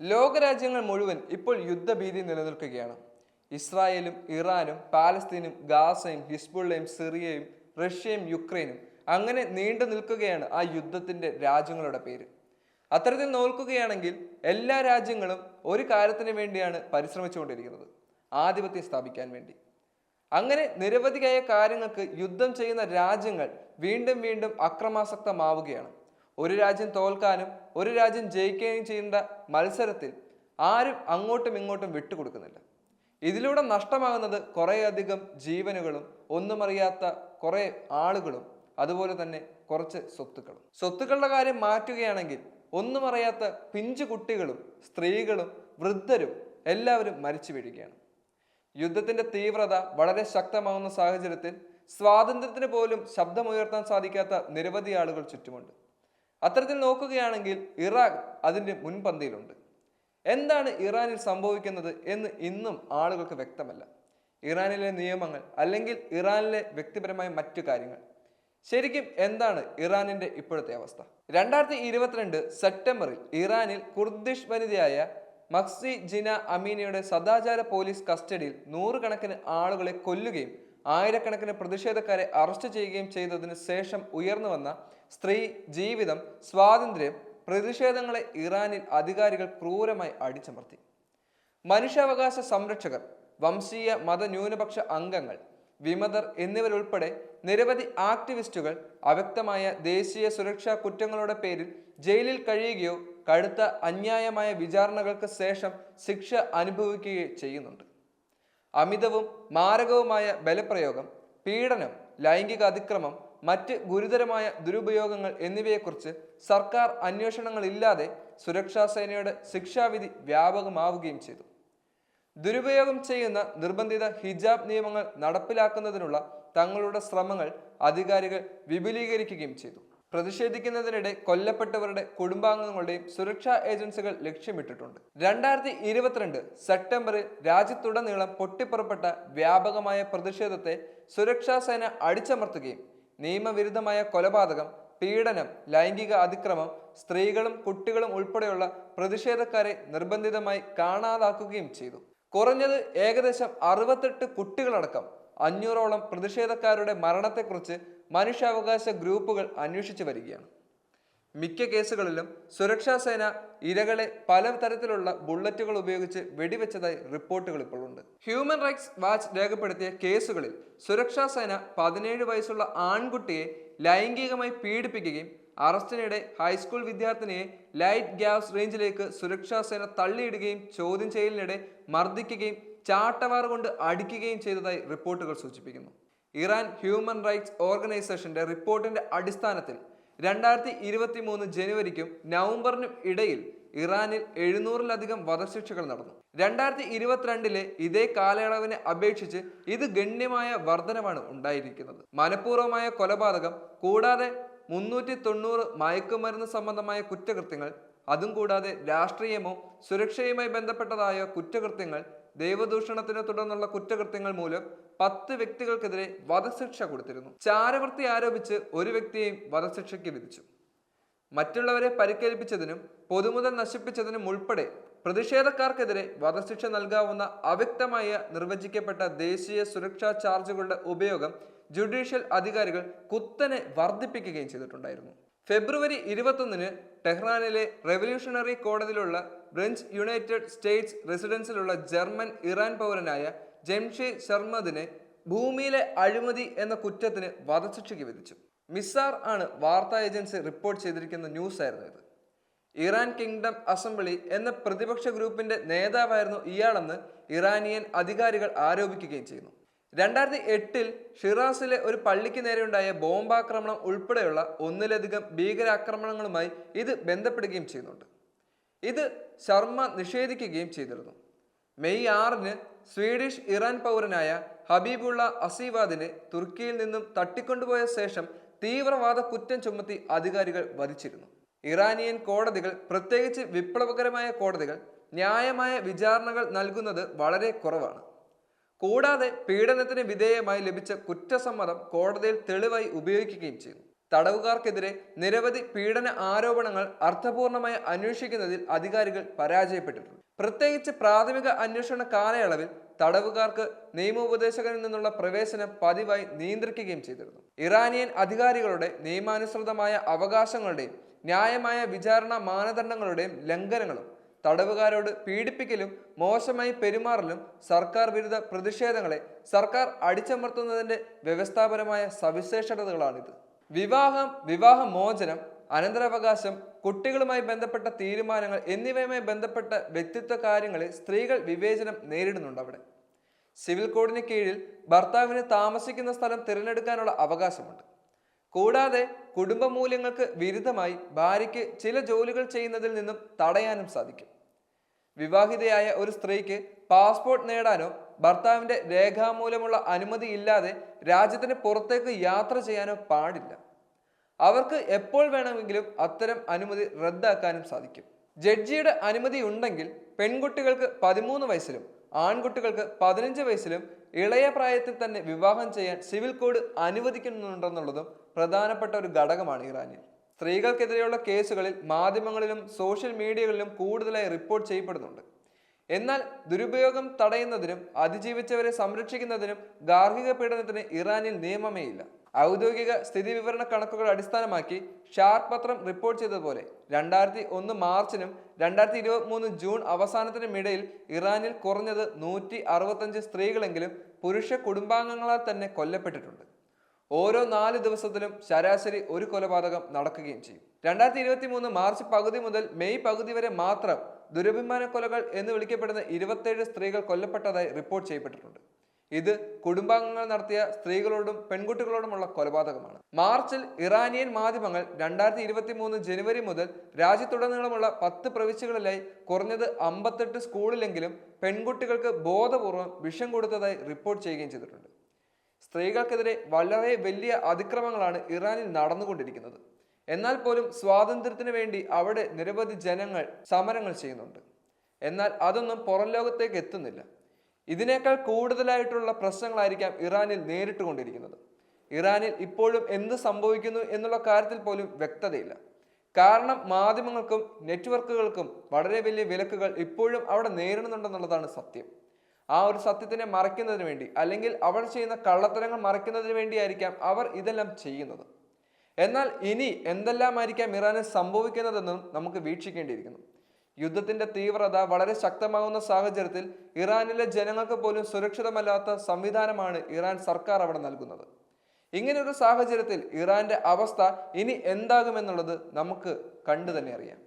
ലോകരാജ്യങ്ങൾ മുഴുവൻ ഇപ്പോൾ യുദ്ധഭീതി നിലനിൽക്കുകയാണ്. ഇസ്രായേലും ഇറാനും പാലസ്തീനും ഗാസയും ഹിസ്ബുള്ളയും സിറിയയും റഷ്യയും യുക്രൈനും അങ്ങനെ നീണ്ടു നിൽക്കുകയാണ് ആ യുദ്ധത്തിന്റെ രാജ്യങ്ങളുടെ പേര്. അത്തരത്തിൽ നോക്കുകയാണെങ്കിൽ എല്ലാ രാജ്യങ്ങളും ഒരു കാര്യത്തിന് വേണ്ടിയാണ് പരിശ്രമിച്ചുകൊണ്ടിരിക്കുന്നത് ആധിപത്യം സ്ഥാപിക്കാൻ വേണ്ടി. അങ്ങനെ നിരവധിയായ കാര്യങ്ങൾക്ക് യുദ്ധം ചെയ്യുന്ന രാജ്യങ്ങൾ വീണ്ടും വീണ്ടും അക്രമാസക്തമാവുകയാണ്. ഒരു രാജ്യം തോൽക്കാനും ഒരു രാജ്യം ജയിക്കുകയും ചെയ്യേണ്ട മത്സരത്തിൽ ആരും അങ്ങോട്ടും ഇങ്ങോട്ടും വിട്ടുകൊടുക്കുന്നില്ല. ഇതിലൂടെ നഷ്ടമാകുന്നത് കുറേയധികം ജീവനുകളും ഒന്നുമറിയാത്ത കുറേ ആളുകളും അതുപോലെ തന്നെ കുറച്ച് സ്വത്തുക്കളും. സ്വത്തുക്കളുടെ കാര്യം മാറ്റുകയാണെങ്കിൽ ഒന്നും അറിയാത്ത പിഞ്ചു കുട്ടികളും സ്ത്രീകളും വൃദ്ധരും എല്ലാവരും മരിച്ചു വീഴുകയാണ്. യുദ്ധത്തിന്റെ തീവ്രത വളരെ ശക്തമാകുന്ന സാഹചര്യത്തിൽ സ്വാതന്ത്ര്യത്തിന് പോലും ശബ്ദമുയർത്താൻ സാധിക്കാത്ത നിരവധി ആളുകൾ ചുറ്റുമുണ്ട്. അത്തരത്തിൽ നോക്കുകയാണെങ്കിൽ ഇറാഖ് അതിന്റെ മുൻപന്തിയിലുണ്ട്. എന്താണ് ഇറാനിൽ സംഭവിക്കുന്നത് എന്ന് ഇന്നും ആളുകൾക്ക് വ്യക്തമല്ല. ഇറാനിലെ നിയമങ്ങൾ അല്ലെങ്കിൽ ഇറാനിലെ വ്യക്തിപരമായ മറ്റു കാര്യങ്ങൾ. ശരിക്കും എന്താണ് ഇറാനിന്റെ ഇപ്പോഴത്തെ അവസ്ഥ? രണ്ടായിരത്തി ഇരുപത്തിരണ്ട് സെപ്റ്റംബറിൽ ഇറാനിൽ കുർദിഷ് വനിതയായ മക്സി ജിന അമീനയുടെ സദാചാര പോലീസ് കസ്റ്റഡിയിൽ നൂറുകണക്കിന് ആളുകളെ കൊല്ലുകയും ആയിരക്കണക്കിന് പ്രതിഷേധക്കാരെ അറസ്റ്റ് ചെയ്യുകയും ചെയ്തതിന് ശേഷം ഉയർന്നു വന്ന സ്ത്രീ ജീവിതം സ്വാതന്ത്ര്യം പ്രതിഷേധങ്ങളെ ഇറാനിൽ അധികാരികൾ ക്രൂരമായി അടിച്ചമർത്തി. മനുഷ്യാവകാശ സംരക്ഷകർ വംശീയ മതന്യൂനപക്ഷ അംഗങ്ങൾ വിമതർ എന്നിവരുൾപ്പെടെ നിരവധി ആക്ടിവിസ്റ്റുകൾ അവ്യക്തമായ ദേശീയ സുരക്ഷാ കുറ്റങ്ങളുടെ പേരിൽ ജയിലിൽ കഴിയുകയോ കടുത്ത അന്യായമായ വിചാരണകൾക്ക് ശേഷം ശിക്ഷ അനുഭവിക്കുകയോ ചെയ്യുന്നുണ്ട്. അമിതവും മാരകവുമായ ബലപ്രയോഗം പീഡനം ലൈംഗിക അതിക്രമം മറ്റ് ഗുരുതരമായ ദുരുപയോഗങ്ങൾ എന്നിവയെക്കുറിച്ച് സർക്കാർ അന്വേഷണങ്ങളില്ലാതെ സുരക്ഷാ സേനയുടെ ശിക്ഷാവിധി വ്യാപകമാവുകയും ചെയ്തു. ദുരുപയോഗം ചെയ്യുന്ന നിർബന്ധിത ഹിജാബ് നിയമങ്ങൾ നടപ്പിലാക്കുന്നതിനുള്ള തങ്ങളുടെ ശ്രമങ്ങൾ അധികാരികൾ വിപുലീകരിക്കുകയും ചെയ്തു. പ്രതിഷേധിക്കുന്നതിനിടെ കൊല്ലപ്പെട്ടവരുടെ കുടുംബാംഗങ്ങളുടെയും സുരക്ഷാ ഏജൻസികൾ ലക്ഷ്യമിട്ടിട്ടുണ്ട്. രണ്ടായിരത്തി ഇരുപത്തിരണ്ട് സെപ്റ്റംബറിൽ രാജ്യത്തുടനീളം പൊട്ടിപ്പുറപ്പെട്ട വ്യാപകമായ പ്രതിഷേധത്തെ സുരക്ഷാ സേന അടിച്ചമർത്തുകയും നിയമവിരുദ്ധമായ കൊലപാതകം പീഡനം ലൈംഗിക അതിക്രമം സ്ത്രീകളും കുട്ടികളും ഉൾപ്പെടെയുള്ള പ്രതിഷേധക്കാരെ നിർബന്ധിതമായി കാണാതാക്കുകയും ചെയ്തു. കുറഞ്ഞത് ഏകദേശം അറുപത്തെട്ട് കുട്ടികളടക്കം അഞ്ഞൂറോളം പ്രതിഷേധക്കാരുടെ മരണത്തെക്കുറിച്ച് മനുഷ്യാവകാശ ഗ്രൂപ്പുകൾ അന്വേഷിച്ചു വരികയാണ്. മിക്ക കേസുകളിലും സുരക്ഷാ സേന ഇരകളെ പല തരത്തിലുള്ള ബുള്ളറ്റുകൾ ഉപയോഗിച്ച് വെടിവെച്ചതായി റിപ്പോർട്ടുകൾ ഇപ്പോൾ ഉണ്ട്. ഹ്യൂമൻ റൈറ്റ്സ് വാച്ച് രേഖപ്പെടുത്തിയ കേസുകളിൽ സുരക്ഷാ സേന പതിനേഴ് വയസ്സുള്ള ആൺകുട്ടിയെ ലൈംഗികമായി പീഡിപ്പിക്കുകയും അറസ്റ്റിനിടെ ഹൈസ്കൂൾ വിദ്യാർത്ഥിനിയെ ലൈറ്റ് ഗ്യാസ് റേഞ്ചിലേക്ക് സുരക്ഷാ സേന തള്ളിയിടുകയും ചോദ്യം ചെയ്യലിനിടെ മർദ്ദിക്കുകയും ചാട്ടവാർ കൊണ്ട് അടിക്കുകയും ചെയ്തതായി റിപ്പോർട്ടുകൾ സൂചിപ്പിക്കുന്നു. ഇറാൻ ഹ്യൂമൻ റൈറ്റ്സ് ഓർഗനൈസേഷന്റെ റിപ്പോർട്ടിന്റെ അടിസ്ഥാനത്തിൽ രണ്ടായിരത്തി ഇരുപത്തി മൂന്ന് ജനുവരിക്കും നവംബറിനും ഇടയിൽ ഇറാനിൽ എഴുന്നൂറിലധികം വധശിക്ഷകൾ നടന്നു. രണ്ടായിരത്തി ഇരുപത്തിരണ്ടിലെ ഇതേ കാലയളവിനെ അപേക്ഷിച്ച് ഇത് ഗണ്യമായ വർധനവാണ് ഉണ്ടായിരിക്കുന്നത്. മനഃപൂർവമായ കൊലപാതകം കൂടാതെ മുന്നൂറ്റി തൊണ്ണൂറ് മയക്കുമരുന്ന് സംബന്ധമായ കുറ്റകൃത്യങ്ങൾ അതും കൂടാതെ രാഷ്ട്രീയമോ സുരക്ഷയുമായി ബന്ധപ്പെട്ടതായ കുറ്റകൃത്യങ്ങൾ ദൈവദൂഷണത്തിനെ തുടർന്നുള്ള കുറ്റകൃത്യങ്ങൾ മൂലം പത്ത് വ്യക്തികൾക്കെതിരെ വധശിക്ഷ കൊടുത്തിരുന്നു. ചാരവൃത്തി ആരോപിച്ച് ഒരു വ്യക്തിയെയും വധശിക്ഷയ്ക്ക് വിധിച്ചു. മറ്റുള്ളവരെ പരിക്കേൽപ്പിച്ചതിനും പൊതുമുതൽ നശിപ്പിച്ചതിനും ഉൾപ്പെടെ പ്രതിഷേധക്കാർക്കെതിരെ വധശിക്ഷ നൽകാവുന്ന അവ്യക്തമായ നിർവചിക്കപ്പെട്ട ദേശീയ സുരക്ഷാ ചാർജുകളുടെ ഉപയോഗം ജുഡീഷ്യൽ അധികാരികൾ കുത്തനെ വർദ്ധിപ്പിക്കുകയും ചെയ്തിട്ടുണ്ടായിരുന്നു. ഫെബ്രുവരി ഇരുപത്തൊന്നിന് ടെഹ്റാനിലെ റെവല്യൂഷണറി കോടതിയിലുള്ള ബ്രഞ്ച് യുണൈറ്റഡ് സ്റ്റേറ്റ്സ് റെസിഡൻസിലുള്ള ജർമ്മൻ ഇറാൻ പൗരനായ ജംഷി ശർമ്മദിനെ ഭൂമിയിലെ അഴിമതി എന്ന കുറ്റത്തിന് വധശിക്ഷയ്ക്ക് വിധിച്ചു. മിസാർ ആണ് വാർത്താ ഏജൻസി റിപ്പോർട്ട് ചെയ്തിരിക്കുന്ന ന്യൂസ് ആയിരുന്നു ഇത്. ഇറാൻ കിങ്ഡം അസംബ്ലി എന്ന പ്രതിപക്ഷ ഗ്രൂപ്പിന്റെ നേതാവായിരുന്നു ഇയാളെന്ന് ഇറാനിയൻ അധികാരികൾ ആരോപിക്കുകയും ചെയ്യുന്നു. രണ്ടായിരത്തി എട്ടിൽ ഷിറാസിലെ ഒരു പള്ളിക്ക് നേരെയുണ്ടായ ബോംബാക്രമണം ഉൾപ്പെടെയുള്ള ഒന്നിലധികം ഭീകരാക്രമണങ്ങളുമായി ഇത് ബന്ധപ്പെടുകയും ചെയ്യുന്നുണ്ട്. ഇത് ശർമ്മ നിഷേധിക്കുകയും ചെയ്തിരുന്നു. മെയ് ആറിന് സ്വീഡിഷ് ഇറാൻ പൗരനായ ഹബീബുള്ള അസീവാദിനെ തുർക്കിയിൽ നിന്നും തട്ടിക്കൊണ്ടുപോയ ശേഷം തീവ്രവാദ കുറ്റം ചുമത്തി അധികാരികൾ വധിച്ചിരുന്നു. ഇറാനിയൻ കോടതികൾ പ്രത്യേകിച്ച് വിപ്ലവകരമായ കോടതികൾ ന്യായമായ വിചാരണകൾ നൽകുന്നത് വളരെ കുറവാണ്. കൂടാതെ പീഡനത്തിന് വിധേയമായി ലഭിച്ച കുറ്റസമ്മതം കോടതിയിൽ തെളിവായി ഉപയോഗിക്കുകയും ചെയ്യുന്നു. തടവുകാർക്കെതിരെ നിരവധി പീഡന ആരോപണങ്ങൾ അർത്ഥപൂർണമായി അന്വേഷിക്കുന്നതിൽ അധികാരികൾ പരാജയപ്പെട്ടിട്ടുണ്ട്. പ്രത്യേകിച്ച് പ്രാഥമിക അന്വേഷണ കാലയളവിൽ തടവുകാർക്ക് നിയമോപദേശകരിൽ നിന്നുള്ള പ്രവേശനം പതിവായി നിയന്ത്രിക്കുകയും ചെയ്തിരുന്നു. ഇറാനിയൻ അധികാരികളുടെ നിയമാനുസൃതമായ അവകാശങ്ങളുടെയും ന്യായമായ വിചാരണ മാനദണ്ഡങ്ങളുടെയും ലംഘനങ്ങളും തടവുകാരോട് പീഡിപ്പിക്കലും മോശമായി പെരുമാറലും സർക്കാർ വിരുദ്ധ പ്രതിഷേധങ്ങളെ സർക്കാർ അടിച്ചമർത്തുന്നതിന്റെ വ്യവസ്ഥാപരമായ സവിശേഷതകളാണിത്. വിവാഹം വിവാഹമോചനം അനന്തരാവകാശം കുട്ടികളുമായി ബന്ധപ്പെട്ട തീരുമാനങ്ങൾ എന്നിവയുമായി ബന്ധപ്പെട്ട വ്യക്തിത്വ കാര്യങ്ങളിൽ സ്ത്രീകൾ വിവേചനം നേരിടുന്നുണ്ട് അവിടെ. സിവിൽ കോഡിന് കീഴിൽ ഭർത്താവിന് താമസിക്കുന്ന സ്ഥലം തിരഞ്ഞെടുക്കാനുള്ള അവകാശമുണ്ട്. കൂടാതെ കുടുംബ മൂല്യങ്ങൾക്ക് വിരുദ്ധമായി ഭാര്യയ്ക്ക് ചില ജോലികൾ ചെയ്യുന്നതിൽ നിന്നും തടയാനും സാധിക്കും. വിവാഹിതയായ ഒരു സ്ത്രീക്ക് പാസ്പോർട്ട് നേടാനോ ഭർത്താവിന്റെ രേഖാമൂലമുള്ള അനുമതി ഇല്ലാതെ രാജ്യത്തിന് പുറത്തേക്ക് യാത്ര ചെയ്യാനോ പാടില്ല. അവർക്ക് എപ്പോൾ വേണമെങ്കിലും അത്തരം അനുമതി റദ്ദാക്കാനും സാധിക്കും. ജഡ്ജിയുടെ അനുമതി ഉണ്ടെങ്കിൽ പെൺകുട്ടികൾക്ക് പതിമൂന്ന് വയസ്സിലും ആൺകുട്ടികൾക്ക് പതിനഞ്ച് വയസ്സിലും ഇളയ പ്രായത്തിൽ തന്നെ വിവാഹം ചെയ്യാൻ സിവിൽ കോഡ് അനുവദിക്കുന്നുണ്ടെന്നുള്ളതും പ്രധാനപ്പെട്ട ഒരു ഘടകമാണ് ഇറാനിൽ. സ്ത്രീകൾക്കെതിരെയുള്ള കേസുകളിൽ മാധ്യമങ്ങളിലും സോഷ്യൽ മീഡിയകളിലും കൂടുതലായി റിപ്പോർട്ട് ചെയ്യപ്പെടുന്നുണ്ട്. എന്നാൽ ദുരുപയോഗം തടയുന്നതിനും അതിജീവിച്ചവരെ സംരക്ഷിക്കുന്നതിനും ഗാർഹിക പീഡനത്തിന് ഇറാനിൽ നിയമമേ ഇല്ല. ഔദ്യോഗിക സ്ഥിതി വിവരണ കണക്കുകൾ അടിസ്ഥാനമാക്കി ഷാർ പത്രം റിപ്പോർട്ട് ചെയ്തതുപോലെ രണ്ടായിരത്തി ഒന്ന് മാർച്ചിനും രണ്ടായിരത്തി ഇരുപത്തി മൂന്ന് ജൂൺ അവസാനത്തിനും ഇടയിൽ ഇറാനിൽ കുറഞ്ഞത് നൂറ്റി അറുപത്തഞ്ച് സ്ത്രീകളെങ്കിലും പുരുഷ കുടുംബാംഗങ്ങളാൽ തന്നെ കൊല്ലപ്പെട്ടിട്ടുണ്ട്. ഓരോ നാല് ദിവസത്തിലും ശരാശരി ഒരു കൊലപാതകം നടക്കുകയും ചെയ്യും. രണ്ടായിരത്തി ഇരുപത്തി മൂന്ന് മാർച്ച് പകുതി മുതൽ മെയ് പകുതി വരെ മാത്രം ദുരഭിമാന കൊലകൾ എന്ന് വിളിക്കപ്പെടുന്ന ഇരുപത്തേഴ് സ്ത്രീകൾ കൊല്ലപ്പെട്ടതായി റിപ്പോർട്ട് ചെയ്യപ്പെട്ടിട്ടുണ്ട്. ഇത് കുടുംബാംഗങ്ങൾ നടത്തിയ സ്ത്രീകളോടും പെൺകുട്ടികളോടുമുള്ള കൊലപാതകമാണ്. മാർച്ചിൽ ഇറാനിയൻ മാധ്യമങ്ങൾ രണ്ടായിരത്തി ഇരുപത്തി മൂന്ന് ജനുവരി മുതൽ രാജ്യത്തുടനീളമുള്ള പത്ത് പ്രവിശ്യകളിലായി കുറഞ്ഞത് അമ്പത്തെട്ട് സ്കൂളിലെങ്കിലും പെൺകുട്ടികൾക്ക് ബോധപൂർവം വിഷം കൊടുത്തതായി റിപ്പോർട്ട് ചെയ്യുകയും ചെയ്തിട്ടുണ്ട്. സ്ത്രീകൾക്കെതിരെ വളരെ വലിയ അതിക്രമങ്ങളാണ് ഇറാനിൽ നടന്നുകൊണ്ടിരിക്കുന്നത്. എന്നാൽ പോലും സ്വാതന്ത്ര്യത്തിന് വേണ്ടി അവിടെ നിരവധി ജനങ്ങൾ സമരങ്ങൾ ചെയ്യുന്നുണ്ട്. എന്നാൽ അതൊന്നും പുറം ലോകത്തേക്ക് എത്തുന്നില്ല. ഇതിനേക്കാൾ കൂടുതലായിട്ടുള്ള പ്രശ്നങ്ങളായിരിക്കാം ഇറാനിൽ നേരിട്ടുകൊണ്ടിരിക്കുന്നത്. ഇറാനിൽ ഇപ്പോഴും എന്ത് സംഭവിക്കുന്നു എന്നുള്ള കാര്യത്തിൽ പോലും വ്യക്തതയില്ല. കാരണം മാധ്യമങ്ങൾക്കും നെറ്റ്വർക്കുകൾക്കും വളരെ വലിയ വിലക്കുകൾ ഇപ്പോഴും അവിടെ നേരിടുന്നുണ്ടെന്നുള്ളതാണ് സത്യം. ആ ഒരു സത്യത്തിനെ മറയ്ക്കുന്നതിന് വേണ്ടി അല്ലെങ്കിൽ അവർ ചെയ്യുന്ന കള്ളത്തരങ്ങൾ മറയ്ക്കുന്നതിന് വേണ്ടിയായിരിക്കാം അവർ ഇതെല്ലാം ചെയ്യുന്നത്. എന്നാൽ ഇനി എന്തെല്ലാമായിരിക്കാം ഇറാനിൽ സംഭവിക്കുന്നതെന്നും നമുക്ക് വീക്ഷിക്കേണ്ടിയിരിക്കുന്നു. യുദ്ധത്തിന്റെ തീവ്രത വളരെ ശക്തമാകുന്ന സാഹചര്യത്തിൽ ഇറാനിലെ ജനങ്ങൾക്ക് പോലും സുരക്ഷിതമല്ലാത്ത സംവിധാനമാണ് ഇറാൻ സർക്കാർ അവിടെ നൽകുന്നത്. ഇങ്ങനൊരു സാഹചര്യത്തിൽ ഇറാന്റെ അവസ്ഥ ഇനി എന്താകുമെന്നുള്ളത് നമുക്ക് കണ്ടു തന്നെ അറിയാം.